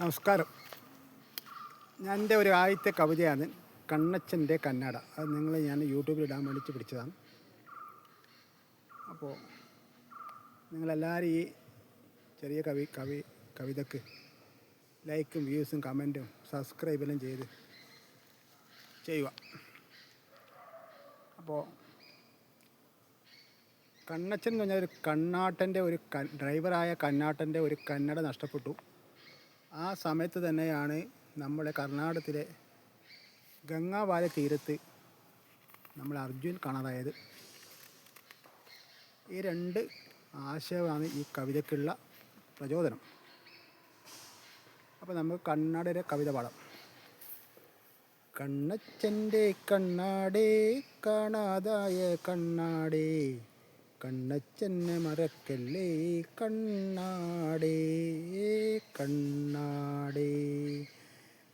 നമസ്കാരം. ഞാൻ എന്റെ ഒരു ആദ്യത്തെ കവിതയാണ് കണ്ണച്ചന്റെ കന്നഡ. അത് നിങ്ങൾ ഞാൻ യൂട്യൂബിൽ ഇടാൻ വേണ്ടിയിട്ട് പിടിച്ചതാണ്. അപ്പോൾ നിങ്ങളെല്ലാവരും ഈ ചെറിയ കവി കവി കവിതക്ക് ലൈക്കും വ്യൂസും കമന്റും സബ്സ്ക്രൈബെല്ലാം ചെയ്ത് ചെയ്യുക. അപ്പോൾ കണ്ണച്ചൻ എന്ന് പറഞ്ഞാൽ ഒരു കണ്ണാട്ടന്റെ ഒരു ഡ്രൈവറായ കണ്ണാട്ടന്റെ ഒരു കന്നഡ നഷ്ടപ്പെട്ടു. ആ സമയത്ത് തന്നെയാണ് നമ്മുടെ കർണാടകത്തിലെ ഗംഗാവാല തീരത്ത് നമ്മൾ അർജുൻ കാണാതായത്. ഈ രണ്ട് ആശയമാണ് ഈ കവിതയ്ക്കുള്ള പ്രചോദനം. അപ്പോൾ നമുക്ക് കണ്ണാടയുടെ കവിത പാടാം. കണ്ണച്ചന്റെ കണ്ണാടേ കാണാതായ കണ്ണാടേ കണ്ണച്ചെന്നെ മറക്കല്ലേ കണ്ണാടേ കണ്ണാടേ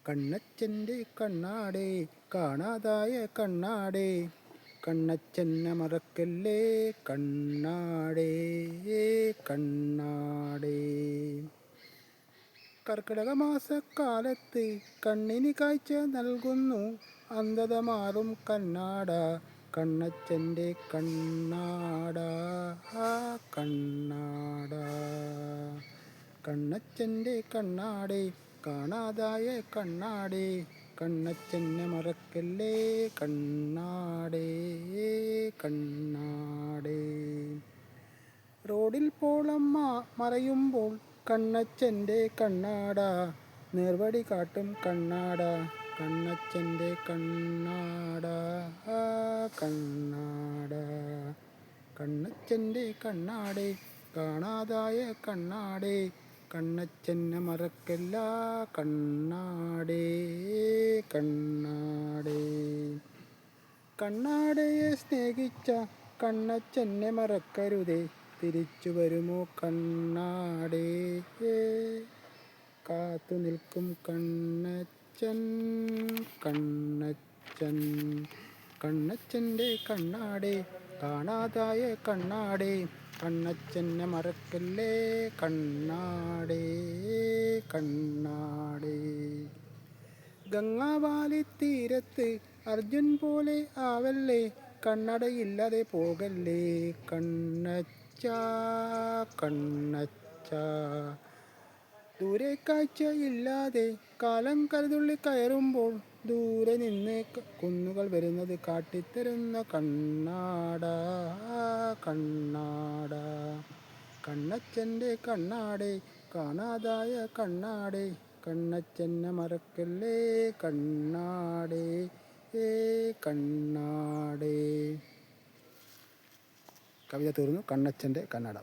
കണ്ണച്ചന്റെ കണ്ണാടേ കാണാതായ കണ്ണാടേ. കണ്ണച്ചെന്ന മറക്കല്ലേ കണ്ണാടേ കണ്ണാടേ. കർക്കിടക മാസക്കാലത്ത് കണ്ണിന് കാഴ്ച നൽകുന്നു. അന്ധത മാറും കണ്ണാട കണ്ണച്ചന്റെ കണ്ണാട കണ്ണാട. കണ്ണച്ചന്റെ കണ്ണാടേ കാണാതായ കണ്ണാടേ കണ്ണച്ചെന്നെ മറക്കല്ലേ? കണ്ണാടേ കണ്ണാടേ. റോഡിൽ പോളമ്മ മറയുമ്പോൾ കണ്ണച്ചന്റെ കണ്ണാട നേർവടി കാട്ടും കണ്ണാട കണ്ണച്ചന്റെ കണ്ണാട കണ്ണാട. കണ്ണച്ചന്റെ കണ്ണാടേ കാണാതായ കണ്ണാടേ കണ്ണച്ചനെ മറക്കല്ല കണ്ണാടേ കണ്ണാടേ. കണ്ണാടയെ സ്നേഹിച്ച കണ്ണച്ചെന്നെ മറക്കരുതേ തിരിച്ചു വരുമോ കണ്ണാടേ. കാത്തു നിൽക്കും കണ്ണച്ചൻ കണ്ണച്ചൻ. കണ്ണച്ചന്റെ കണ്ണാടേ കാണാതായ കണ്ണാടേ. കണ്ണച്ചനെ മറക്കല്ലേ? കണ്ണാടേ കണ്ണാടേ. ഗംഗാവാലി തീരത്ത് അർജുൻ പോലെ ആവല്ലേ? കണ്ണടയില്ലാതെ പോകല്ലേ? കണ്ണച്ച കണ്ണച്ച. ദൂരെ കാഴ്ച ഇല്ലാതെ കാലം കരുതുള്ളി കയറുമ്പോൾ ദൂരെ നിന്ന് കുന്നുകൾ വരുന്നത് കാട്ടിത്തരുന്ന കണ്ണാട കണ്ണാട കണ്ണച്ചന്റെ കണ്ണാടെ കാണാതായ കണ്ണാടെ കണ്ണച്ചെന്നെ മറക്കല്ലേ കണ്ണാടെ ഏ കണ്ണാടെ. കവിത തീർന്നു. കണ്ണച്ചന്റെ കണ്ണട.